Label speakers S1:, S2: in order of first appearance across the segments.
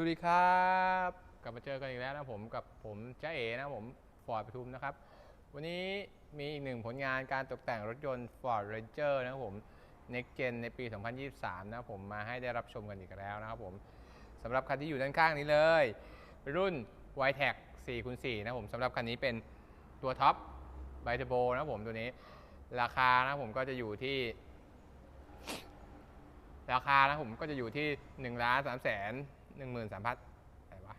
S1: สวัสดีครับ กลับมาเจอกันอีกแล้วนะผมกับผมจ้าเอ๋นะผมฟอร์ดปทุมนะครับ วันนี้มีอีกหนึ่งผลงานการตกแต่งรถยนต์ Ford Ranger นะครับผม Next Gen ในปี 2023 นะครับผมมาให้ได้รับชมกันอีกแล้วนะครับผมสำหรับคันที่อยู่ด้านข้างนี้เลย รุ่น y t e c 4คูณ4นะผมสำหรับคันนี้เป็นตัวท็อปไบเทโบนะผมตัวนี้ ราคานะผมก็จะอยู่ที่ ราคานะผมก็จะอยู่ที่หนึ่งล้านสามแสน หนึ่งหมื่นสามพันไหนวะ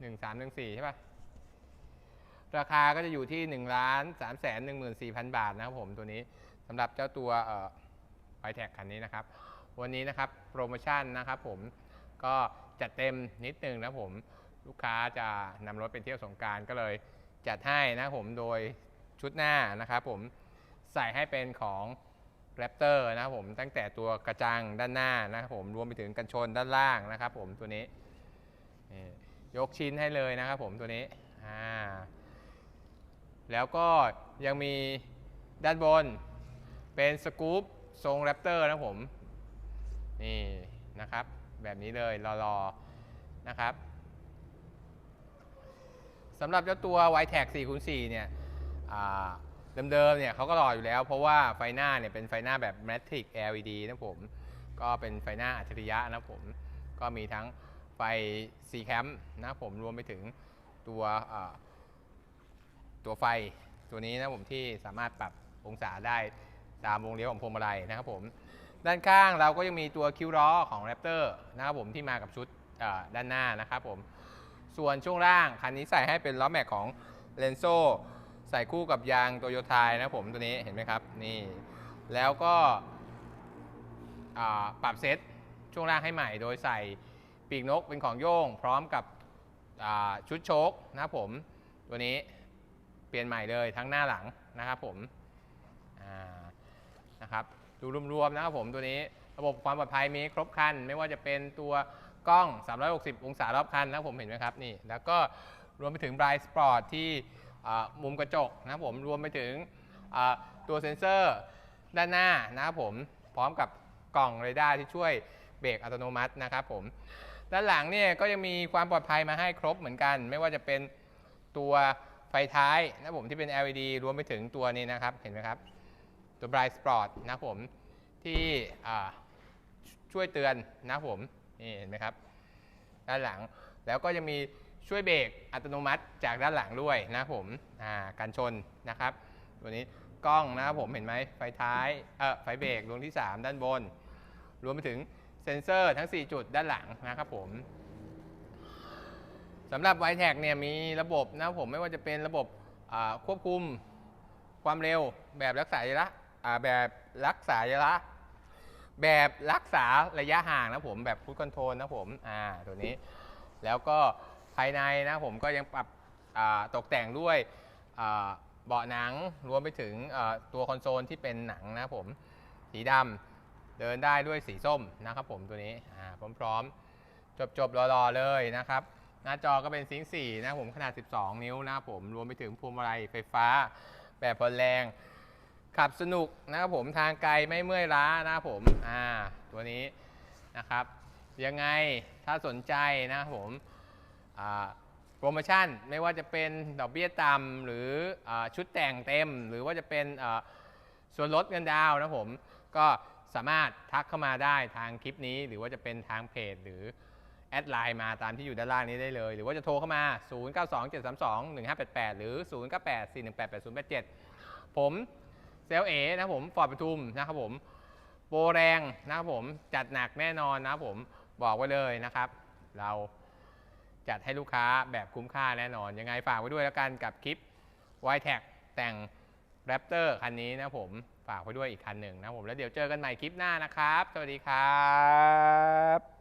S1: หนึ่งสามหนึ่งสี่ใช่ปะราคาก็จะอยู่ที่หนึ่งล้านสามแสนหนึ่งหมื่นสี่พันบาทนะครับผมตัวนี้สำหรับเจ้าตัวเอ่อไฟแท็กคันนี้นะครับ วันนี้นะครับโปรโมชั่นนะครับผมก็จัดเต็มนิดนึงนะผมลูกค้าจะนำรถไปเที่ยวสงการก็เลยจัดให้นะครับผมโดยชุดหน้านะครับผมใส่ให้เป็นของ แรปเตอร์นะครับผมตั้งแต่ตัวกระจังด้านหน้านะครับผมรวมไปถึงกันชนด้านล่างนะครับผมตัวนี้ยกชิ้นให้เลยนะครับผมตัวนี้แล้วก็ยังมีด้านบนเป็นสกู๊ปทรงแรปเตอร์นะผมนี่นะครับแบบนี้เลยรอๆนะครับสำหรับเจ้าตัว y t e c 4คูณ4เนี่ยอ่า เดิมๆเนี่ยเขาก็รออยู่แล้ว เพราะว่าไฟหน้าเนี่ยเป็นไฟหน้าแบบ Matrix LED นะผม ก็เป็นไฟหน้าอัจฉริยะนะผม ก็มีทั้งไฟ C cam นะผมรวมไปถึงตัวตัวไฟตัวนี้นะผมที่สามารถปรับองศาได้ตามวงเลี้ยวของพวงมาลัยนะครับผม ด้านข้างเราก็ยังมีตัวคิ้วล้อของ Raptor นะครับผมที่มากับชุดด้านหน้านะครับผม ส่วนช่วงล่างคันนี้ใส่ให้เป็นล้อแม็กของ l e n z o ใส่คู่กับยางโตโยต้านะผมตัวนี้เห็นไหมครับนี่แล้วก็ปรับเซตช่วงล่างให้ใหม่ โดยใส่ปีกนกเป็นของโย่งพร้อมกับชุดโชคนะผมตัวนี้เปลี่ยนใหม่เลยทั้งหน้าหลังนะครับผมนะครับดูรวมๆนะครับผมตัวนี้ระบบความปลอดภัยมีครบคัน ไม่ว่าจะเป็นตัวกล้อง 360 องศารอบคันนะผมเห็นไหมครับนี่แล้วก็รวมไปถึง Bright Spot ที่ มุมกระจกนะครับผมรวมไปถึงตัวเซ็นเซอร์ด้านหน้านะครับผมพร้อมกับกล่องเรดาร์ที่ช่วยเบรกอัตโนมัตินะครับผมด้านหลังเนี่ยก็ยังมีความปลอดภัยมาให้ครบเหมือนกัน ไม่ว่าจะเป็นตัวไฟท้ายนะผมที่เป็น LED รวมไปถึงตัวนี้นะครับเห็นไหมครับ ตัว Bright Spot นะผมที่ช่วยเตือนนะผมนี่เห็นไหมครับ ด้านหลังแล้วก็ยังมี ช่วยเบรกอัตโนมัติจากด้านหลังด้วยนะผมอ่ากันชนนะครับตัวนี้กล้องนะครับผมเห็นไหมไฟท้ายเออไฟเบรกดวงที่ 3 ด้านบน รวมไปถึงเซ็นเซอร์ทั้ง 4 จุดด้านหลังนะครับผมสำหรับ y t e c เนี่ยมีระบบนะครับผมไม่ว่าจะเป็นระบบควบคุมความเร็วแบบรักษาระยะแบบรักษาระยะแบบรักษาระยะห่างนะผมแบบฟูดคอนโทรลนะผมอ่าตัวนี้แล้วก็ ภายในนะผมก็ยังปรับตกแต่งด้วยเบาะหนังรวมไปถึงตัวคอนโซลที่เป็นหนังนะผมสีดำเดินได้ด้วยสีส้มนะครับผมตัวนี้พร้อมๆ จบๆรอๆเลยนะครับหน้าจอก็เป็นซิงค์4นะผมขนาด 12 นิ้วนะผมรวมไปถึงพวงมาลัยไฟฟ้า แบบพลแรง ขับสนุกนะครับผมทางไกลไม่เมื่อยล้านะผมอ่าตัวนี้นะครับ ยังไงถ้าสนใจนะผม โปรโมชั่นไม่ว่าจะเป็นดอกเบี้ยต่ำหรืออชุดแต่งเต็ม หรือว่าจะเป็นส่วนลดเงินดาวนะผม ก็สามารถทักเข้ามาได้ทางคลิปนี้ หรือว่าจะเป็นทางเพจหรือแอดไลน์มาตามที่อยู่ด้านล่างนี้ได้เลย หรือว่าจะโทรเข้ามา 0927321588 หรือ 0984188087 ผมเซลลเอนะผมฟอร์ดปทุมนะครับผม โปรแรงนะครับผมจัดหนักแน่นอนนะครับผมบอกไว้เลยนะครับ เรา จัดให้ลูกค้าแบบคุ้มค่าแน่นอน ยังไงฝากไว้ด้วยแล้วกันกับคลิป y t e c แต่ง Raptor คันนี้นะผมฝากไว้ด้วยอีกคันหนึ่งนะผมแล้วเดี๋ยวเจอกันใหม่คลิปหน้านะครับ สวัสดีครับ